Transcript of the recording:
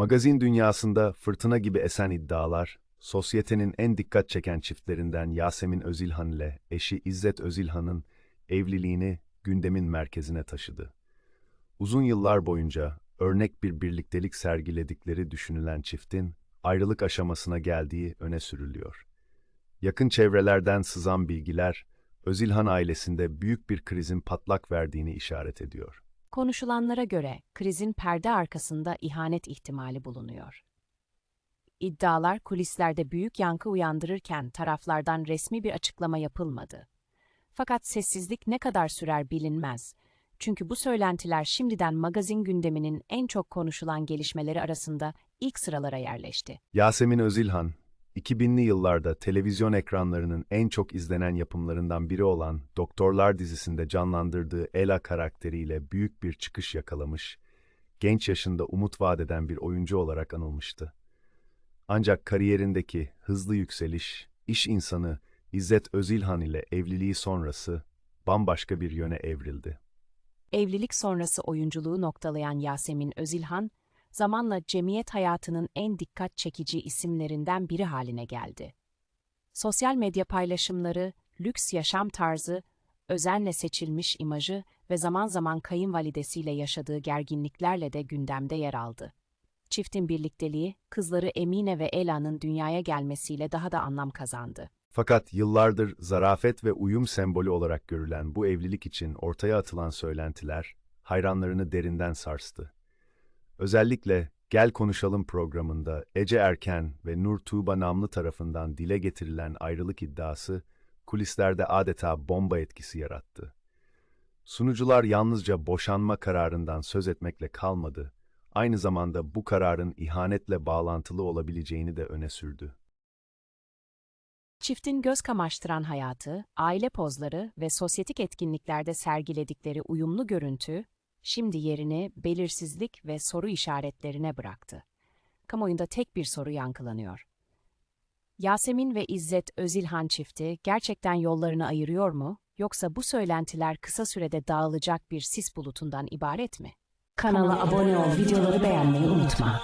Magazin dünyasında fırtına gibi esen iddialar, sosyetenin en dikkat çeken çiftlerinden Yasemin Özilhan ile eşi İzzet Özilhan'ın evliliğini gündemin merkezine taşıdı. Uzun yıllar boyunca örnek bir birliktelik sergiledikleri düşünülen çiftin ayrılık aşamasına geldiği öne sürülüyor. Yakın çevrelerden sızan bilgiler, Özilhan ailesinde büyük bir krizin patlak verdiğini işaret ediyor. Konuşulanlara göre krizin perde arkasında ihanet ihtimali bulunuyor. İddialar kulislerde büyük yankı uyandırırken taraflardan resmi bir açıklama yapılmadı. Fakat sessizlik ne kadar sürer bilinmez. Çünkü bu söylentiler şimdiden magazin gündeminin en çok konuşulan gelişmeleri arasında ilk sıralara yerleşti. Yasemin Özilhan, 2000'li yıllarda televizyon ekranlarının en çok izlenen yapımlarından biri olan Doktorlar dizisinde canlandırdığı Ela karakteriyle büyük bir çıkış yakalamış, genç yaşında umut vadeden bir oyuncu olarak anılmıştı. Ancak kariyerindeki hızlı yükseliş, iş insanı İzzet Özilhan ile evliliği sonrası bambaşka bir yöne evrildi. Evlilik sonrası oyunculuğu noktalayan Yasemin Özilhan, zamanla cemiyet hayatının en dikkat çekici isimlerinden biri haline geldi. Sosyal medya paylaşımları, lüks yaşam tarzı, özenle seçilmiş imajı ve zaman zaman kayınvalidesiyle yaşadığı gerginliklerle de gündemde yer aldı. Çiftin birlikteliği, kızları Emine ve Ela'nın dünyaya gelmesiyle daha da anlam kazandı. Fakat yıllardır zarafet ve uyum sembolü olarak görülen bu evlilik için ortaya atılan söylentiler hayranlarını derinden sarstı. Özellikle Gel Konuşalım programında Ece Erken ve Nur Tuğba Namlı tarafından dile getirilen ayrılık iddiası kulislerde adeta bomba etkisi yarattı. Sunucular yalnızca boşanma kararından söz etmekle kalmadı, aynı zamanda bu kararın ihanetle bağlantılı olabileceğini de öne sürdü. Çiftin göz kamaştıran hayatı, aile pozları ve sosyetik etkinliklerde sergiledikleri uyumlu görüntü, şimdi yerini belirsizlik ve soru işaretlerine bıraktı. Kamuoyunda tek bir soru yankılanıyor. Yasemin ve İzzet Özilhan çifti gerçekten yollarını ayırıyor mu, yoksa bu söylentiler kısa sürede dağılacak bir sis bulutundan ibaret mi? Kanala abone ol, videoları beğenmeyi unutma.